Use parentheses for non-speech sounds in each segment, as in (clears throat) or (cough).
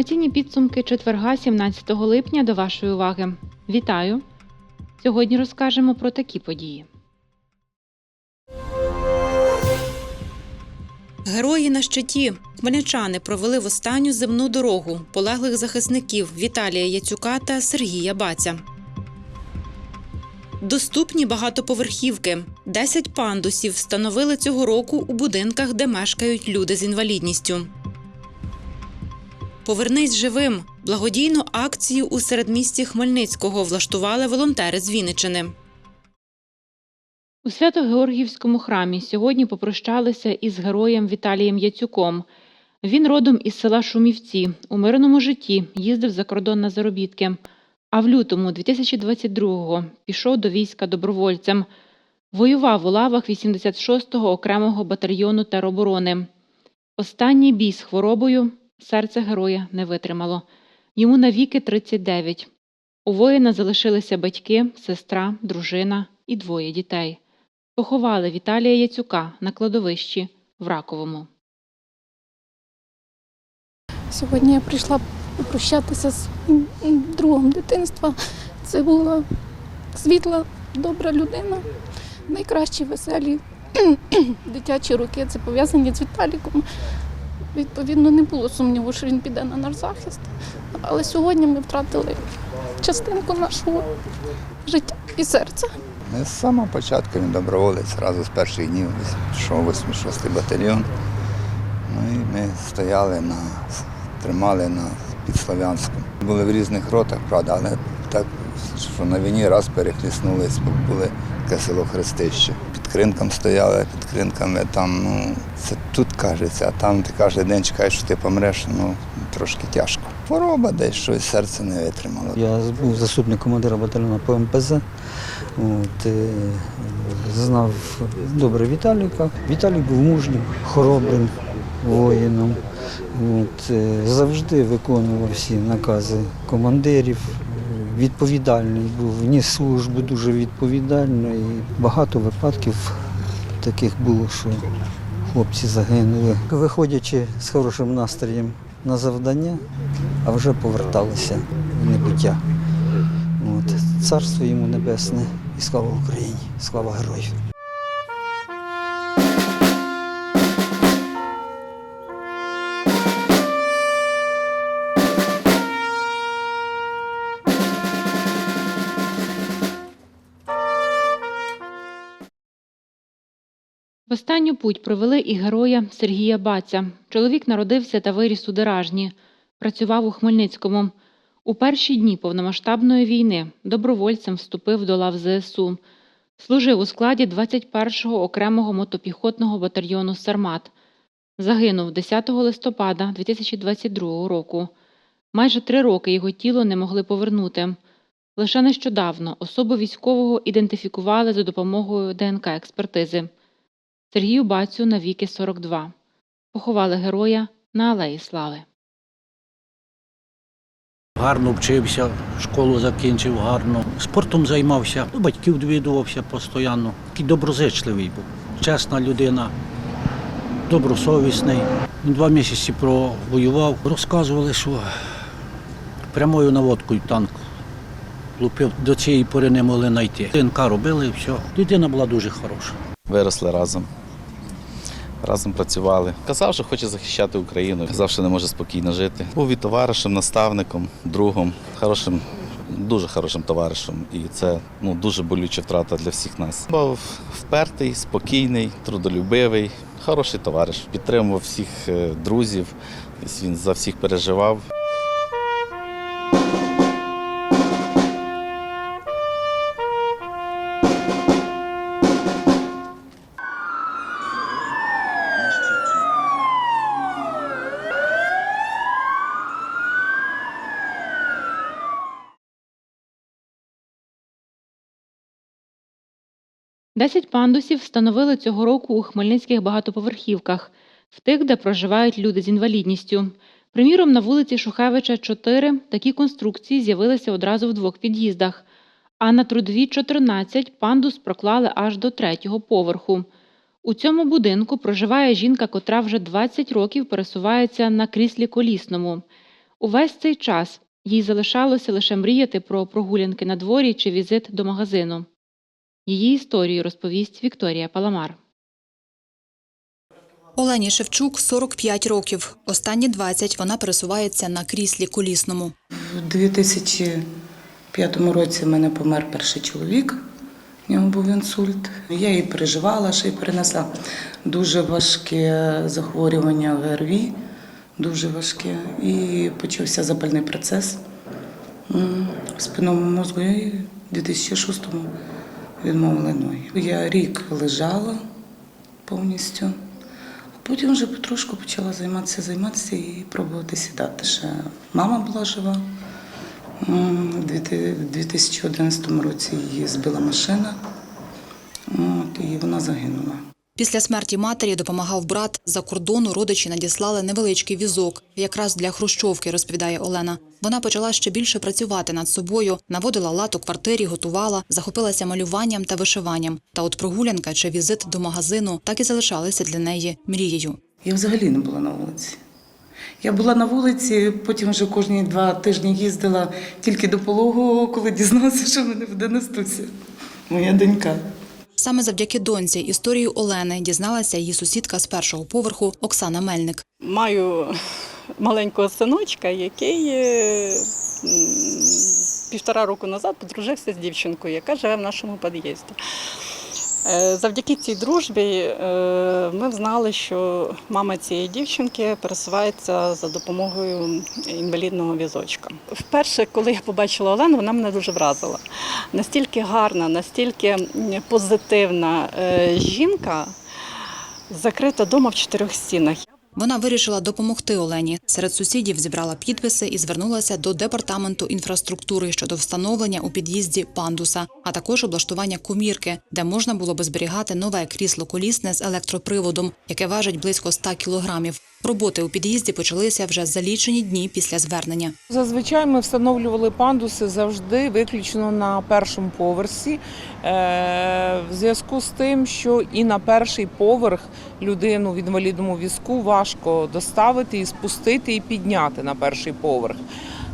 Інформаційні підсумки четверга, 17 липня до вашої уваги. Вітаю! Сьогодні розкажемо про такі події. Герої на щиті. Хмельничани провели в останню земну дорогу полеглих захисників Віталія Яцюка та Сергія Баця. Доступні багатоповерхівки. 10 пандусів встановили цього року у будинках, де мешкають люди з інвалідністю. Повернись живим. Благодійну акцію у середмісті Хмельницького влаштували волонтери з Вінничини. У Свято-Георгіївському храмі сьогодні попрощалися із героєм Віталієм Яцюком. Він родом із села Шумівці. У мирному житті їздив за кордон на заробітки. А в лютому 2022-го пішов до війська добровольцем. Воював у лавах 86-го окремого батальйону тероборони. Останній бій з хворобою серце героя не витримало. Йому навіки 39. У воїна залишилися батьки, сестра, дружина і двоє дітей. Поховали Віталія Яцюка на кладовищі в Раковому. Сьогодні я прийшла попрощатися з другом дитинства. Це була світла, добра людина, найкращі веселі (clears throat) дитячі роки. Це пов'язані з Віталіком. Відповідно, не було сумніву, що він піде на наш захист. Але сьогодні ми втратили частинку нашого життя і серця. Ми з самого початку він доброволець, разу з перших днів пішов 86-й батальйон. Ну і ми стояли на, тримали на під. Були в різних ротах, правда, але так, що на війні раз перехліснулись, бо були таке село Хрестище. Кринком стояли, під кринками там, ну, це тут кажеться, а там ти кожен день чекаєш, що ти помреш, ну трошки тяжко. Хвороба десь щось серце не витримало. Я був заступник командира батальйону по МПЗ. От, е, знав добре Віталіка. Віталій був мужнім, хоробрим воїном. От, е, завжди виконував всі накази командирів. Відповідальний був, ніс службу дуже відповідально. І багато випадків таких було, що хлопці загинули. Виходячи з хорошим настроєм на завдання, а вже поверталися в небуття. От. Царство йому небесне і слава Україні, слава герою. В останню путь провели і героя Сергія Баця. Чоловік народився та виріс у Деражні. Працював у Хмельницькому. У перші дні повномасштабної війни добровольцем вступив до лав ЗСУ. Служив у складі 21-го окремого мотопіхотного батальйону Сармат. Загинув 10 листопада 2022 року. Майже три роки його тіло не могли повернути. Лише нещодавно особу військового ідентифікували за допомогою ДНК-експертизи. Сергію Бацю на віки 42. Поховали героя на Алеї Слави. Гарно вчився, школу закінчив гарно. Спортом займався, до батьків відвідувався постійно. Такий доброзичливий був. Чесна людина, добросовісний. Два місяці провоював. Розказували, що прямою наводкою танк лупив. До цієї пори не могли знайти. ДНК робили все. Людина була дуже хороша. Виросли разом. Разом працювали. Казав, що хоче захищати Україну. Казав, що не може спокійно жити. Був і товаришем, наставником, другом, хорошим, дуже хорошим товаришем. І це ну, дуже болюча втрата для всіх нас. Був впертий, спокійний, трудолюбивий, хороший товариш. Підтримував всіх е, друзів. Він за всіх переживав. Десять пандусів встановили цього року у хмельницьких багатоповерхівках, в тих, де проживають люди з інвалідністю. Приміром, на вулиці Шухевича, 4 такі конструкції з'явилися одразу в двох під'їздах, а на трудовій 14 пандус проклали аж до третього поверху. У цьому будинку проживає жінка, котра вже 20 років пересувається на кріслі колісному. Увесь цей час їй залишалося лише мріяти про прогулянки на дворі чи візит до магазину. Її історію розповість Вікторія Паламар. Олені Шевчук 45 років. Останні 20 вона пересувається на кріслі колісному. У 2005 році в мене помер перший чоловік. У нього був інсульт. Я її переживала, ще й перенесла дуже важке захворювання ГРВІ, дуже важке. І почався запальний процес в спинному мозку. І в 2006-му відмовили ноги. Я рік лежала повністю. А потім вже потрошку почала займатися, займатися і пробувати сідати. Ще мама була жива. У 2011 році її збила машина, і вона загинула. Після смерті матері допомагав брат. За кордону родичі надіслали невеличкий візок, якраз для хрущовки, розповідає Олена. Вона почала ще більше працювати над собою, наводила лад у квартирі, готувала, захопилася малюванням та вишиванням. Та от прогулянка чи візит до магазину так і залишалися для неї мрією. Я взагалі не була на вулиці. Я була на вулиці, потім вже кожні два тижні їздила тільки до пологового, коли дізналася, що мене буде Настуся, моя донька. Саме завдяки доньці історію Олени дізналася її сусідка з першого поверху Оксана Мельник. Маю маленького синочка, який е, півтора року назад подружився з дівчинкою, яка живе в нашому під'їзді. Е, Завдяки цій дружбі е, ми знали, що мама цієї дівчинки пересувається за допомогою інвалідного візочка. Вперше, коли я побачила Олену, вона мене дуже вразила. Настільки гарна, настільки позитивна е, жінка, закрита вдома в чотирьох стінах. Вона вирішила допомогти Олені. Серед сусідів зібрала підписи і звернулася до департаменту інфраструктури щодо встановлення у під'їзді пандуса, а також облаштування комірки, де можна було би зберігати нове крісло колісне з електроприводом, яке важить близько 100 кілограмів. Роботи у під'їзді почалися вже за лічені дні після звернення. Зазвичай ми встановлювали пандуси завжди виключно на першому поверсі, е, в зв'язку з тим, що і на перший поверх людину в інвалідному візку важко доставити і спустити і підняти на перший поверх.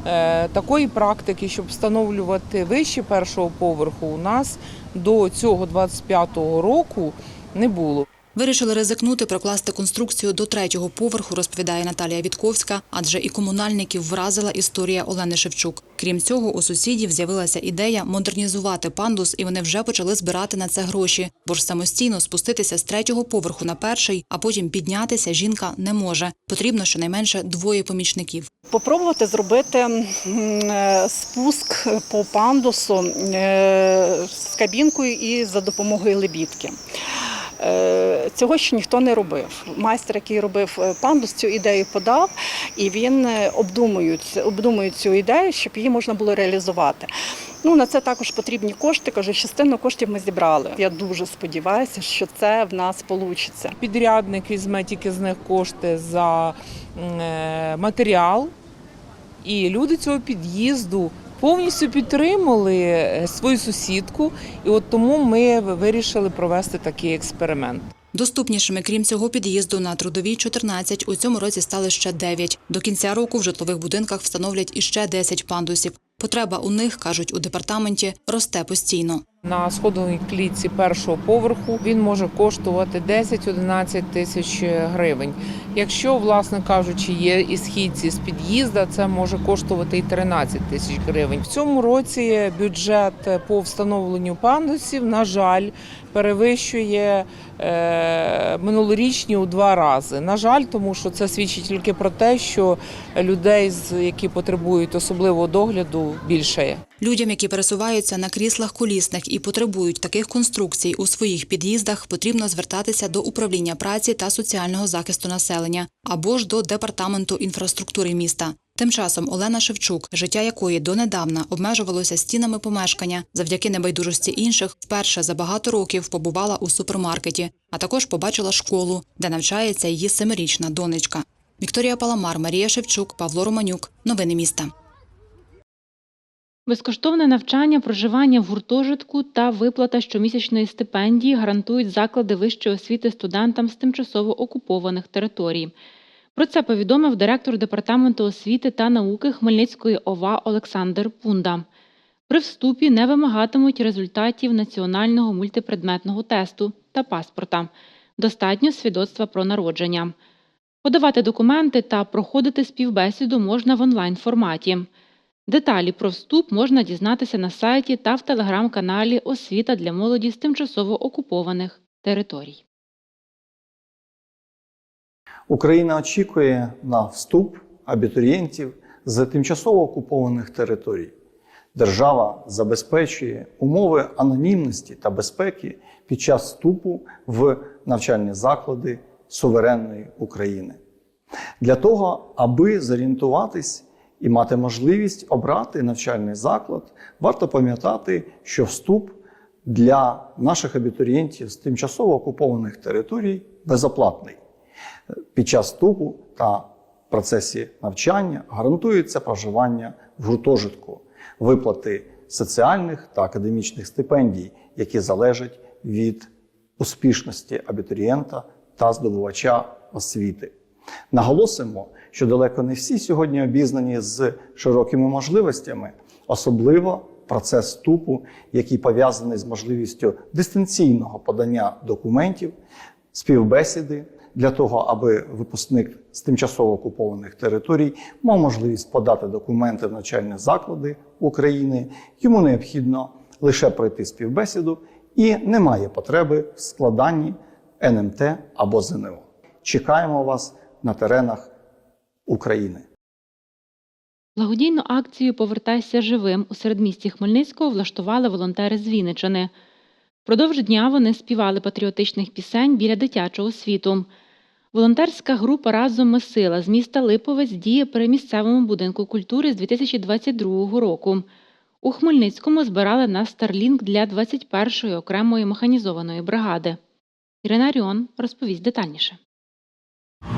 Е, Такої практики, щоб встановлювати вище першого поверху, у нас до цього 25-го року не було. Вирішили ризикнути прокласти конструкцію до третього поверху, розповідає Наталія Вітковська, адже і комунальників вразила історія Олени Шевчук. Крім цього, у сусідів з'явилася ідея модернізувати пандус, і вони вже почали збирати на це гроші. Бо ж самостійно спуститися з третього поверху на перший, а потім піднятися жінка не може. Потрібно щонайменше двоє помічників. Попробувати зробити е, спуск по пандусу е, з кабінкою і за допомогою лебідки. Е, Цього ще ніхто не робив. Майстер, який робив е, пандус, цю ідею подав, і він е, обдумує, обдумує цю ідею, щоб її можна було реалізувати. Ну, на це також потрібні кошти. Кажу, частину коштів ми зібрали. Я дуже сподіваюся, що це в нас вийде. Підрядник візьме тільки з них кошти за матеріал, і люди цього під'їзду повністю підтримали е, свою сусідку, і от тому ми вирішили провести такий експеримент. Доступнішими, крім цього під'їзду на трудовій 14, у цьому році стали ще 9. До кінця року в житлових будинках встановлять іще 10 пандусів. Потреба у них, кажуть у департаменті, росте постійно. На сходовій клітці першого поверху він може коштувати 10-11 тисяч гривень. Якщо, власне кажучи, є і східці з під'їзда, це може коштувати і 13 тисяч гривень. В цьому році бюджет по встановленню пандусів, на жаль, перевищує е, минулорічні у два рази. На жаль, тому що це свідчить тільки про те, що людей, які потребують особливого догляду, більше. Людям, які пересуваються на кріслах колісних і потребують таких конструкцій у своїх під'їздах, потрібно звертатися до управління праці та соціального захисту населення або ж до департаменту інфраструктури міста. Тим часом Олена Шевчук, життя якої донедавна обмежувалося стінами помешкання, завдяки небайдужості інших, вперше за багато років побувала у супермаркеті, а також побачила школу, де навчається її семирічна донечка. Вікторія Паламар, Марія Шевчук, Павло Романюк. Новини міста. Безкоштовне навчання, проживання в гуртожитку та виплата щомісячної стипендії гарантують заклади вищої освіти студентам з тимчасово окупованих територій. Про це повідомив директор департаменту освіти та науки Хмельницької ОВА Олександр Пунда. При вступі не вимагатимуть результатів національного мультипредметного тесту та паспорта. Достатньо свідоцтва про народження. Подавати документи та проходити співбесіду можна в онлайн-форматі. Деталі про вступ можна дізнатися на сайті та в телеграм-каналі Освіта для молоді з тимчасово окупованих територій. Україна очікує на вступ абітурієнтів з тимчасово окупованих територій. Держава забезпечує умови анонімності та безпеки під час вступу в навчальні заклади суверенної України. Для того, аби зорієнтуватись і мати можливість обрати навчальний заклад, варто пам'ятати, що вступ для наших абітурієнтів з тимчасово окупованих територій безоплатний. Під час вступу та процесі навчання гарантується проживання в гуртожитку, виплати соціальних та академічних стипендій, які залежать від успішності абітурієнта та здобувача освіти. Наголосимо, що далеко не всі сьогодні обізнані з широкими можливостями, особливо процес вступу, який пов'язаний з можливістю дистанційного подання документів, співбесіди для того, аби випускник з тимчасово окупованих територій мав можливість подати документи в навчальні заклади України. Йому необхідно лише пройти співбесіду і немає потреби в складанні НМТ або ЗНО. Чекаємо вас на теренах України. Благодійну акцію Повертайся живим у середмісті Хмельницького влаштували волонтери з Вінничини. Впродовж дня вони співали патріотичних пісень біля дитячого світу. Волонтерська група Разом ми сила з міста Липовець діє при місцевому будинку культури з 2022 року. У Хмельницькому збирали на Старлінк для 21-ї окремої механізованої бригади. Ірина Ріон розповість детальніше.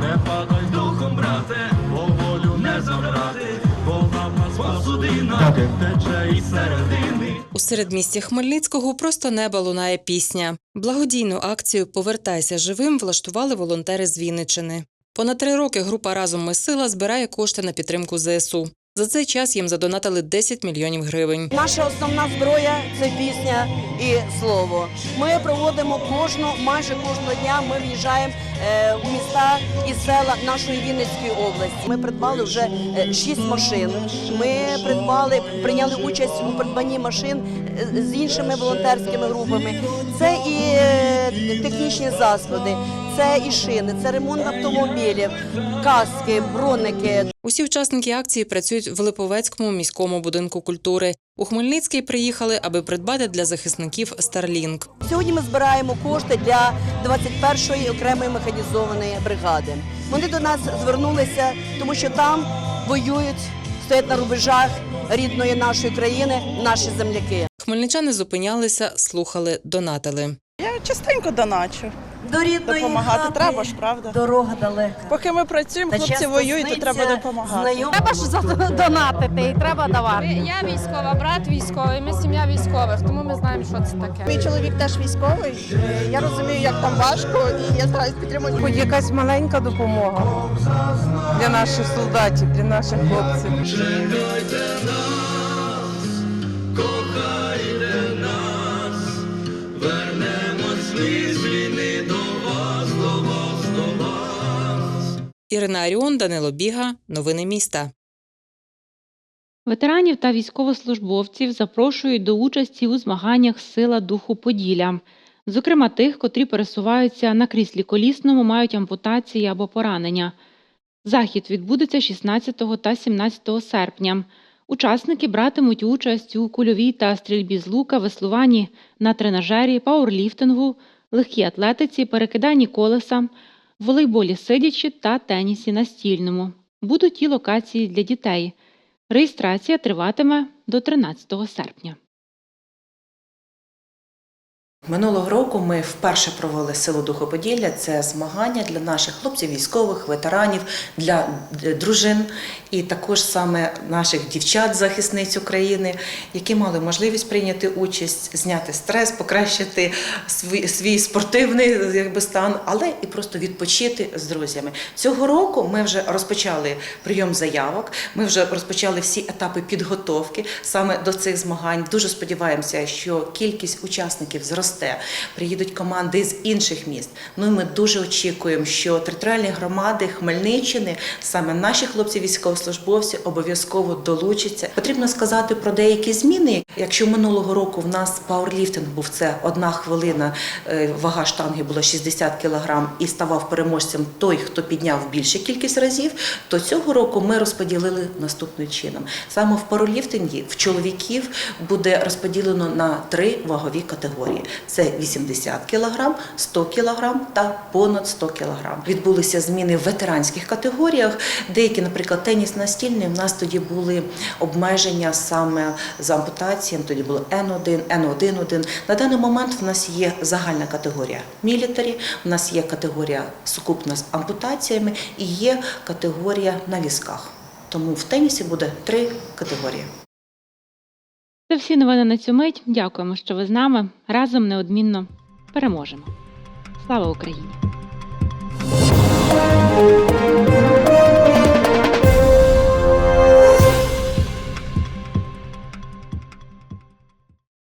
Не падай духом, брате, бо волю не забрати, вона в нас посудина, тече із середини. У середмісті Хмельницького просто неба лунає пісня. Благодійну акцію Повертайся живим влаштували волонтери з Вінничини. Понад три роки група Разом ми сила збирає кошти на підтримку ЗСУ. За цей час їм задонатили 10 мільйонів гривень. Наша основна зброя це пісня і слово. Ми проводимо кожну, майже кожного дня. Ми в'їжджаємо е, в міста і села нашої Вінницької області. Ми придбали вже е, шість машин. Ми придбали, прийняли участь у придбанні машин е, з іншими волонтерськими групами. Це і е, технічні засоби, це і шини, це ремонт автомобілів, каски, броники. Усі учасники акції працюють в Липовецькому міському будинку культури. У Хмельницький приїхали, аби придбати для захисників Старлінк. Сьогодні ми збираємо кошти для 21-ї окремої механізованої бригади. Вони до нас звернулися, тому що там воюють, стоять на рубежах рідної нашої країни, наші земляки. Хмельничани зупинялися, слухали, донатили. Я частенько доначу. До рідної Допомагати хати треба ж, правда? Дорога далека. Поки ми працюємо, Та хлопці воюють, то треба допомагати. знайомим. Треба ж задонатити і треба давати. Я військова, брат військовий, ми сім'я військових, тому ми знаємо, що це таке. Мій чоловік теж військовий. Я розумію, як там важко, і я стараюсь підтримувати. Хоч якась маленька допомога для наших солдатів, для наших хлопців. Чекайте нас, кохайте вернемось ми з війни до вас, до вас, до вас. Ірина Аріон, Данило Біга. Новини міста. Ветеранів та військовослужбовців запрошують до участі у змаганнях Сила духу Поділля. Зокрема, тих, котрі пересуваються на кріслі колісному, мають ампутації або поранення. Захід відбудеться 16 та 17 серпня. Учасники братимуть участь у кульовій та стрільбі з лука, веслуванні на тренажері, пауерліфтингу, легкій атлетиці, перекиданні колеса, волейболі сидячи та тенісі настільному. Будуть і локації для дітей. Реєстрація триватиме до 13 серпня. Минулого року ми вперше провели село Духоподілля. Це змагання для наших хлопців, військових, ветеранів, для е, дружин і також саме наших дівчат, захисниць України, які мали можливість прийняти участь, зняти стрес, покращити свій, свій спортивний якби, стан, але і просто відпочити з друзями. Цього року ми вже розпочали прийом заявок. Ми вже розпочали всі етапи підготовки саме до цих змагань. Дуже сподіваємося, що кількість учасників зросте. Приїдуть команди з інших міст. Ну і ми дуже очікуємо, що територіальні громади Хмельниччини, саме наші хлопці військовослужбовці, обов'язково долучаться. Потрібно сказати про деякі зміни. Якщо минулого року в нас пауерліфтинг був це одна хвилина, е, вага штанги була 60 кг і ставав переможцем той, хто підняв більшу кількість разів, то цього року ми розподілили наступним чином. Саме в пауерліфтингі в чоловіків буде розподілено на три вагові категорії: це 80 кг, 100 кг та понад 100 кг. Відбулися зміни в ветеранських категоріях. Деякі, наприклад, теніс настільний, в нас тоді були обмеження саме з ампутацією, тоді було Н1, Н1-1. На даний момент в нас є загальна категорія мілітарі, в нас є категорія сукупна з ампутаціями і є категорія на візках. Тому в тенісі буде три категорії. Це всі новини на цю мить. Дякуємо, що ви з нами. Разом неодмінно переможемо. Слава Україні!